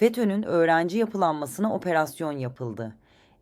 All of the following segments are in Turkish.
FETÖ'nün öğrenci yapılanmasına operasyon yapıldı.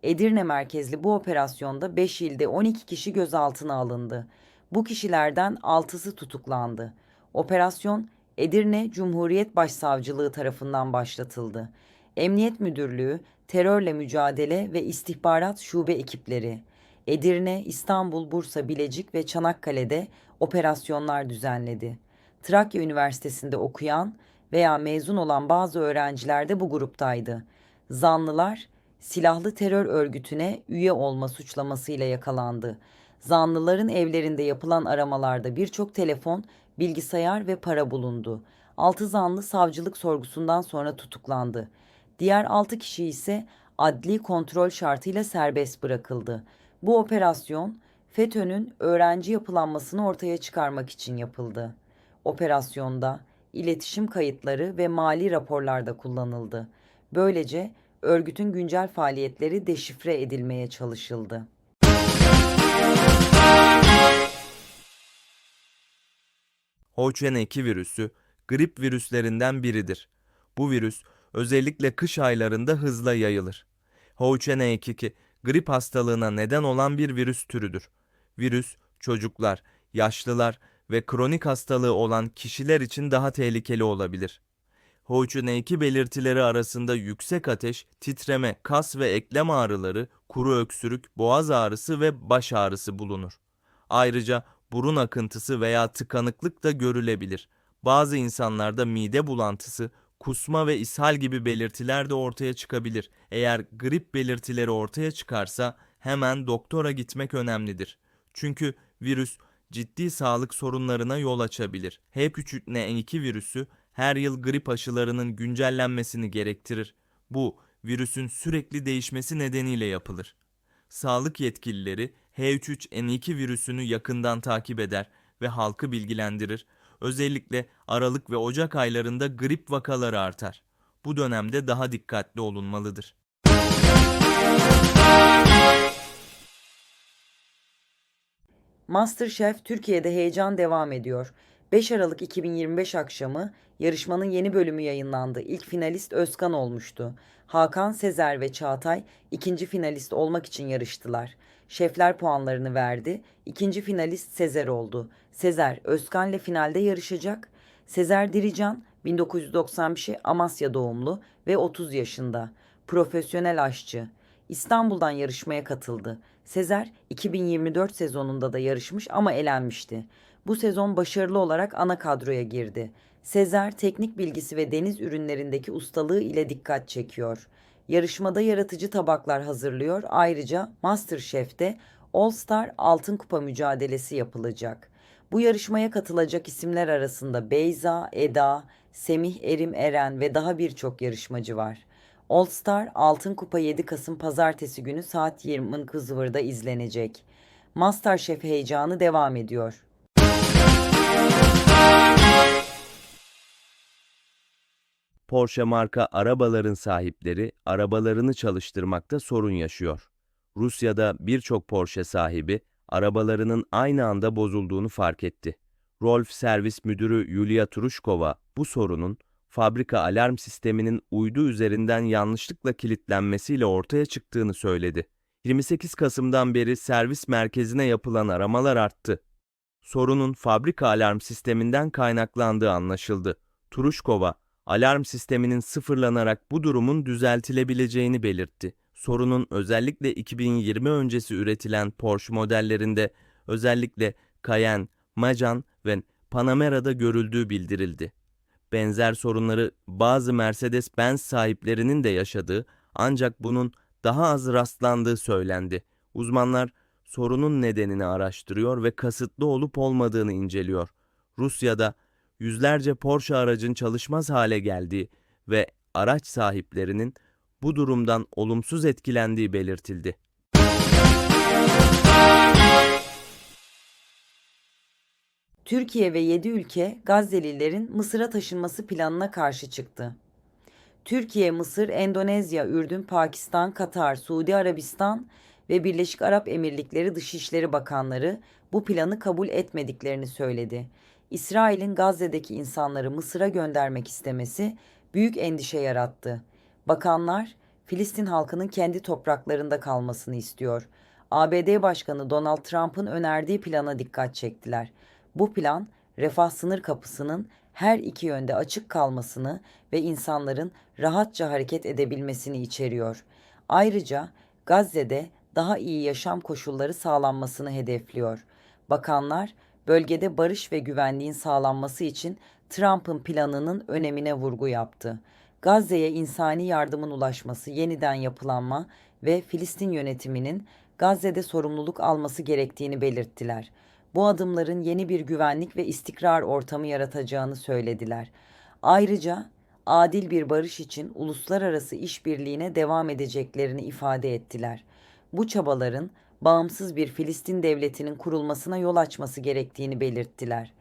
Edirne merkezli bu operasyonda 5 ilde 12 kişi gözaltına alındı. Bu kişilerden 6'sı tutuklandı. Operasyon Edirne Cumhuriyet Başsavcılığı tarafından başlatıldı. Emniyet Müdürlüğü, Terörle Mücadele ve İstihbarat Şube ekipleri, Edirne, İstanbul, Bursa, Bilecik ve Çanakkale'de operasyonlar düzenledi. Trakya Üniversitesi'nde okuyan veya mezun olan bazı öğrenciler de bu gruptaydı. Zanlılar silahlı terör örgütüne üye olma suçlamasıyla yakalandı. Zanlıların evlerinde yapılan aramalarda birçok telefon, bilgisayar ve para bulundu. Altı zanlı savcılık sorgusundan sonra tutuklandı. Diğer altı kişi ise adli kontrol şartıyla serbest bırakıldı. Bu operasyon FETÖ'nün öğrenci yapılanmasını ortaya çıkarmak için yapıldı. Operasyonda iletişim kayıtları ve mali raporlarda kullanıldı. Böylece örgütün güncel faaliyetleri deşifre edilmeye çalışıldı. H1N2 virüsü grip virüslerinden biridir. Bu virüs özellikle kış aylarında hızla yayılır. H1N2 grip hastalığına neden olan bir virüs türüdür. Virüs çocuklar, yaşlılar ve kronik hastalığı olan kişiler için daha tehlikeli olabilir. H1N2 belirtileri arasında yüksek ateş, titreme, kas ve eklem ağrıları, kuru öksürük, boğaz ağrısı ve baş ağrısı bulunur. Ayrıca burun akıntısı veya tıkanıklık da görülebilir. Bazı insanlarda mide bulantısı, kusma ve ishal gibi belirtiler de ortaya çıkabilir. Eğer grip belirtileri ortaya çıkarsa hemen doktora gitmek önemlidir. Çünkü virüs ciddi sağlık sorunlarına yol açabilir. H3N2 virüsü her yıl grip aşılarının güncellenmesini gerektirir. Bu virüsün sürekli değişmesi nedeniyle yapılır. Sağlık yetkilileri H3N2 virüsünü yakından takip eder ve halkı bilgilendirir. Özellikle Aralık ve Ocak aylarında grip vakaları artar. Bu dönemde daha dikkatli olunmalıdır. MasterChef Türkiye'de heyecan devam ediyor. 5 Aralık 2025 akşamı yarışmanın yeni bölümü yayınlandı. İlk finalist Özkan olmuştu. Hakan, Sezer ve Çağatay ikinci finalist olmak için yarıştılar. Şefler puanlarını verdi. İkinci finalist Sezer oldu. Sezer, Özkan ile finalde yarışacak. Sezer Dirican, 1995 Amasya doğumlu ve 30 yaşında. Profesyonel aşçı. İstanbul'dan yarışmaya katıldı. Sezer 2024 sezonunda da yarışmış ama elenmişti. Bu sezon başarılı olarak ana kadroya girdi. Sezer teknik bilgisi ve deniz ürünlerindeki ustalığı ile dikkat çekiyor. Yarışmada yaratıcı tabaklar hazırlıyor. Ayrıca MasterChef'te All Star Altın Kupa mücadelesi yapılacak. Bu yarışmaya katılacak isimler arasında Beyza, Eda, Semih Erim Eren ve daha birçok yarışmacı var. All Star Altın Kupa 7 Kasım Pazartesi günü saat 20 Kızıvır'da izlenecek. Masterchef heyecanı devam ediyor. Porsche marka arabaların sahipleri arabalarını çalıştırmakta sorun yaşıyor. Rusya'da birçok Porsche sahibi arabalarının aynı anda bozulduğunu fark etti. Rolf servis müdürü Yulia Turuşkova bu sorunun fabrika alarm sisteminin uydu üzerinden yanlışlıkla kilitlenmesiyle ortaya çıktığını söyledi. 28 Kasım'dan beri servis merkezine yapılan aramalar arttı. Sorunun fabrika alarm sisteminden kaynaklandığı anlaşıldı. Turuşkova, alarm sisteminin sıfırlanarak bu durumun düzeltilebileceğini belirtti. Sorunun özellikle 2020 öncesi üretilen Porsche modellerinde özellikle Cayenne, Macan ve Panamera'da görüldüğü bildirildi. Benzer sorunları bazı Mercedes-Benz sahiplerinin de yaşadığı ancak bunun daha az rastlandığı söylendi. Uzmanlar sorunun nedenini araştırıyor ve kasıtlı olup olmadığını inceliyor. Rusya'da yüzlerce Porsche aracın çalışmaz hale geldiği ve araç sahiplerinin bu durumdan olumsuz etkilendiği belirtildi. Türkiye ve 7 ülke Gazze'lilerin Mısır'a taşınması planına karşı çıktı. Türkiye, Mısır, Endonezya, Ürdün, Pakistan, Katar, Suudi Arabistan ve Birleşik Arap Emirlikleri Dışişleri Bakanları bu planı kabul etmediklerini söyledi. İsrail'in Gazze'deki insanları Mısır'a göndermek istemesi büyük endişe yarattı. Bakanlar Filistin halkının kendi topraklarında kalmasını istiyor. ABD Başkanı Donald Trump'ın önerdiği plana dikkat çektiler. Bu plan refah sınır kapısının her iki yönde açık kalmasını ve insanların rahatça hareket edebilmesini içeriyor. Ayrıca Gazze'de daha iyi yaşam koşulları sağlanmasını hedefliyor. Bakanlar bölgede barış ve güvenliğin sağlanması için Trump'ın planının önemine vurgu yaptı. Gazze'ye insani yardımın ulaşması, yeniden yapılanma ve Filistin yönetiminin Gazze'de sorumluluk alması gerektiğini belirttiler. Bu adımların yeni bir güvenlik ve istikrar ortamı yaratacağını söylediler. Ayrıca adil bir barış için uluslararası işbirliğine devam edeceklerini ifade ettiler. Bu çabaların bağımsız bir Filistin devletinin kurulmasına yol açması gerektiğini belirttiler.